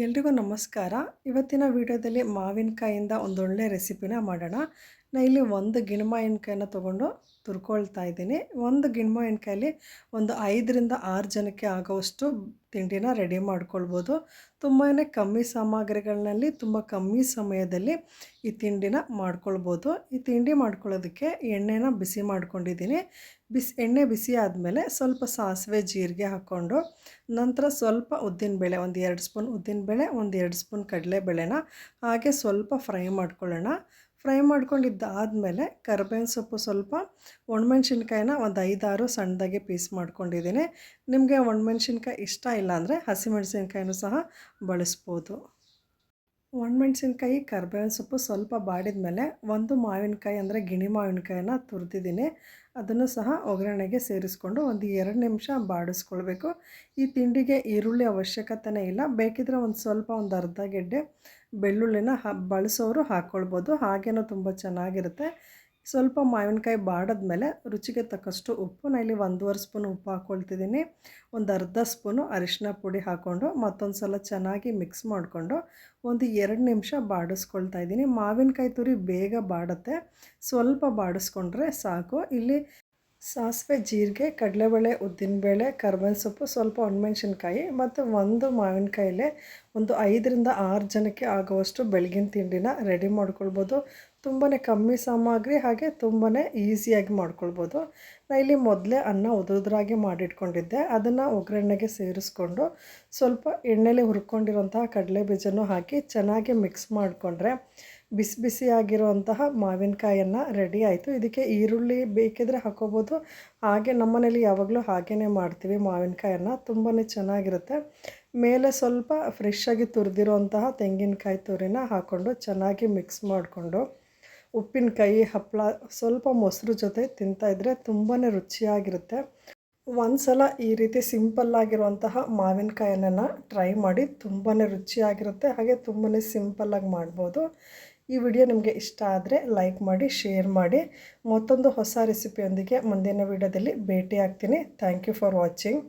ಎಲ್ರಿಗೂ ನಮಸ್ಕಾರ. ಇವತ್ತಿನ ವಿಡಿಯೋದಲ್ಲಿ ಮಾವಿನಕಾಯಿಂದ ಒಂದೊಳ್ಳೆ ರೆಸಿಪಿನ ಮಾಡೋಣ. ನಾನು ಇಲ್ಲಿ ಒಂದು ಗಿಣಮಾವಿನಕಾಯಿನ ತೊಗೊಂಡು ತುರ್ಕೊಳ್ತಾ ಇದ್ದೀನಿ. ಒಂದು ಗಿಣಮಾವಿನಕಾಯಲ್ಲಿ ಒಂದು ಐದರಿಂದ ಆರು ಜನಕ್ಕೆ ಆಗೋವಷ್ಟು ತಿಂಡಿನ ರೆಡಿ ಮಾಡ್ಕೊಳ್ಬೋದು. ತುಂಬಾ ಕಮ್ಮಿ ಸಾಮಗ್ರಿಗಳಲ್ಲಿ, ತುಂಬ ಕಮ್ಮಿ ಸಮಯದಲ್ಲಿ ಈ ತಿಂಡಿನ ಮಾಡ್ಕೊಳ್ಬೋದು. ಈ ತಿಂಡಿ ಮಾಡ್ಕೊಳ್ಳೋದಕ್ಕೆ ಎಣ್ಣೆನ ಬಿಸಿ ಮಾಡ್ಕೊಂಡಿದ್ದೀನಿ. ಬಿಸಿ, ಎಣ್ಣೆ ಬಿಸಿ ಆದಮೇಲೆ ಸ್ವಲ್ಪ ಸಾಸಿವೆ ಜೀರಿಗೆ ಹಾಕ್ಕೊಂಡು, ನಂತರ ಸ್ವಲ್ಪ ಉದ್ದಿನಬೇಳೆ ಒಂದು ಎರಡು ಸ್ಪೂನ್ ಉದ್ದಿನಬೇಳೆ ಒಂದು ಎರಡು ಸ್ಪೂನ್ ಕಡಲೆಬೇಳೆನ ಹಾಗೆ ಸ್ವಲ್ಪ ಫ್ರೈ ಮಾಡ್ಕೊಳ್ಳೋಣ. ಫ್ರೈ ಮಾಡ್ಕೊಂಡಿದ್ದಾದಮೇಲೆ ಕರ್ಬೇವಿನ ಸೊಪ್ಪು ಸ್ವಲ್ಪ ಒಣಮೆಣ್ಸಿನ್ಕಾಯಿನ ಒಂದು ಐದಾರು ಸಣ್ಣದಾಗಿ ಪೀಸ್ ಮಾಡ್ಕೊಂಡಿದ್ದೀನಿ. ನಿಮಗೆ ಒಣಮೆಣ್ಸಿನ್ಕಾಯಿ ಇಷ್ಟ ಇಲ್ಲ ಹಸಿಮೆಣ್ಸಿನ್ಕಾಯಿನೂ ಹಸಿಮೆಣಸಿನ್ಕಾಯಿನೂ ಸಹ ಬಳಸ್ಬೋದು. ಒಣಮೆಣ್ಸಿನ್ಕಾಯಿ ಕರ್ಬೇವಿನ ಸೊಪ್ಪು ಸ್ವಲ್ಪ ಬಾಡಿದ ಮೇಲೆ ಒಂದು ಮಾವಿನಕಾಯಿ ಅಂದರೆ ಗಿಣಿ ಮಾವಿನಕಾಯಿನ ತುರಿದಿದ್ದೀನಿ. ಅದನ್ನು ಸಹ ಒಗ್ಗರಣೆಗೆ ಸೇರಿಸ್ಕೊಂಡು ಒಂದು ಎರಡು ನಿಮಿಷ ಬಾಡಿಸ್ಕೊಳ್ಬೇಕು. ಈ ತಿಂಡಿಗೆ ಈರುಳ್ಳಿ ಅವಶ್ಯಕತೆನೇ ಇಲ್ಲ. ಬೇಕಿದ್ರೆ ಒಂದು ಸ್ವಲ್ಪ ಒಂದು ಅರ್ಧ ಗೆಡ್ಡೆ ಬೆಳ್ಳುಳ್ಳಿನ ಹ, ಬಳಸೋರು ಹಾಕ್ಕೊಳ್ಬೋದು ಹಾಗೇನೂ ತುಂಬ ಚೆನ್ನಾಗಿರುತ್ತೆ. ಸ್ವಲ್ಪ ಮಾವಿನಕಾಯಿ ಬಾಡಿದ್ಮೇಲೆ ರುಚಿಗೆ ತಕ್ಕಷ್ಟು ಉಪ್ಪು ನಾನು ಇಲ್ಲಿ ಒಂದೂವರೆ ಸ್ಪೂನ್ ಉಪ್ಪು ಹಾಕ್ಕೊಳ್ತಿದ್ದೀನಿ ಒಂದು ಅರ್ಧ ಸ್ಪೂನು ಅರಿಶಿನ ಪುಡಿ ಹಾಕ್ಕೊಂಡು ಮತ್ತೊಂದು ಸಲ ಚೆನ್ನಾಗಿ ಮಿಕ್ಸ್ ಮಾಡಿಕೊಂಡು ಒಂದು ಎರಡು ನಿಮಿಷ ಬಾಡಿಸ್ಕೊಳ್ತಾ ಇದ್ದೀನಿ. ಮಾವಿನಕಾಯಿ ತುರಿ ಬೇಗ ಬಾಡುತ್ತೆ. ಸ್ವಲ್ಪ ಬಾಡಿಸ್ಕೊಂಡ್ರೆ ಸಾಕು. ಇಲ್ಲಿ ಸಾಸಿವೆ, ಜೀರಿಗೆ, ಕಡಲೆಬೇಳೆ ಉದ್ದಿನಬೇಳೆ ಕರ್ಬೇವಿನ ಸೊಪ್ಪು, ಸ್ವಲ್ಪ ಒಣಮೆಣ್ಸಿನ್ಕಾಯಿ ಮತ್ತು ಒಂದು ಮಾವಿನಕಾಯಿಲೆ ಒಂದು ಐದರಿಂದ ಆರು ಜನಕ್ಕೆ ಆಗುವಷ್ಟು ಬೆಳಗಿನ ತಿಂಡಿನ ರೆಡಿ ಮಾಡ್ಕೊಳ್ಬೋದು. ತುಂಬಾ ಕಮ್ಮಿ ಸಾಮಗ್ರಿ ಹಾಗೆ ತುಂಬಾ ಈಸಿಯಾಗಿ ಮಾಡ್ಕೊಳ್ಬೋದು. ನಾನು ಇಲ್ಲಿ ಮೊದಲೇ ಅನ್ನ ಉದುರುದ್ರಾಗಿ ಮಾಡಿಟ್ಕೊಂಡಿದ್ದೆ. ಅದನ್ನು ಒಗ್ಗರಣೆಗೆ ಸೇರಿಸ್ಕೊಂಡು ಸ್ವಲ್ಪ ಎಣ್ಣೆಲಿ ಹುರ್ಕೊಂಡಿರುವಂತಹ ಕಡಲೆ ಬೀಜನೂ ಹಾಕಿ ಚೆನ್ನಾಗಿ ಮಿಕ್ಸ್ ಮಾಡಿಕೊಂಡ್ರೆ ಬಿಸಿ ಬಿಸಿಯಾಗಿರುವಂತಹ ಮಾವಿನಕಾಯನ್ನು ರೆಡಿ ಆಯಿತು. ಇದಕ್ಕೆ ಈರುಳ್ಳಿ ಬೇಕಿದ್ರೆ ಹಾಕೋಬೋದು. ಹಾಗೆ ನಮ್ಮನೇಲಿ ಯಾವಾಗಲೂ ಹಾಗೇ ಮಾಡ್ತೀವಿ ಮಾವಿನಕಾಯನ್ನು. ತುಂಬಾ ಚೆನ್ನಾಗಿರುತ್ತೆ. ಮೇಲೆ ಸ್ವಲ್ಪ ಫ್ರೆಶ್ಶಾಗಿ ತುರಿದಿರುವಂತಹ ತೆಂಗಿನಕಾಯಿ ತುರಿನ ಹಾಕ್ಕೊಂಡು ಚೆನ್ನಾಗಿ ಮಿಕ್ಸ್ ಮಾಡಿಕೊಂಡು ಉಪ್ಪಿನಕಾಯಿ ಹಪ್ಪಳ ಸ್ವಲ್ಪ ಮೊಸರು ಜೊತೆ ತಿಂತಾಯಿದ್ರೆ ತುಂಬಾ ರುಚಿಯಾಗಿರುತ್ತೆ. ಒಂದು ಸಲ ಈ ರೀತಿ ಸಿಂಪಲ್ಲಾಗಿರುವಂತಹ ಮಾವಿನಕಾಯನ್ನು ಟ್ರೈ ಮಾಡಿ ತುಂಬಾ ರುಚಿಯಾಗಿರುತ್ತೆ. ಹಾಗೆ ತುಂಬಾ ಸಿಂಪಲ್ಲಾಗಿ ಮಾಡ್ಬೋದು. ಈ ವಿಡಿಯೋ ನಿಮಗೆ ಇಷ್ಟ ಆದರೆ ಲೈಕ್ ಮಾಡಿ, ಶೇರ್ ಮಾಡಿ. ಮತ್ತೊಂದು ಹೊಸ ರೆಸಿಪಿಯೊಂದಿಗೆ ಮುಂದಿನ ವಿಡಿಯೋದಲ್ಲಿ ಭೇಟಿ ಆಗ್ತೀನಿ ಥ್ಯಾಂಕ್ ಯು ಫಾರ್ ವಾಚಿಂಗ್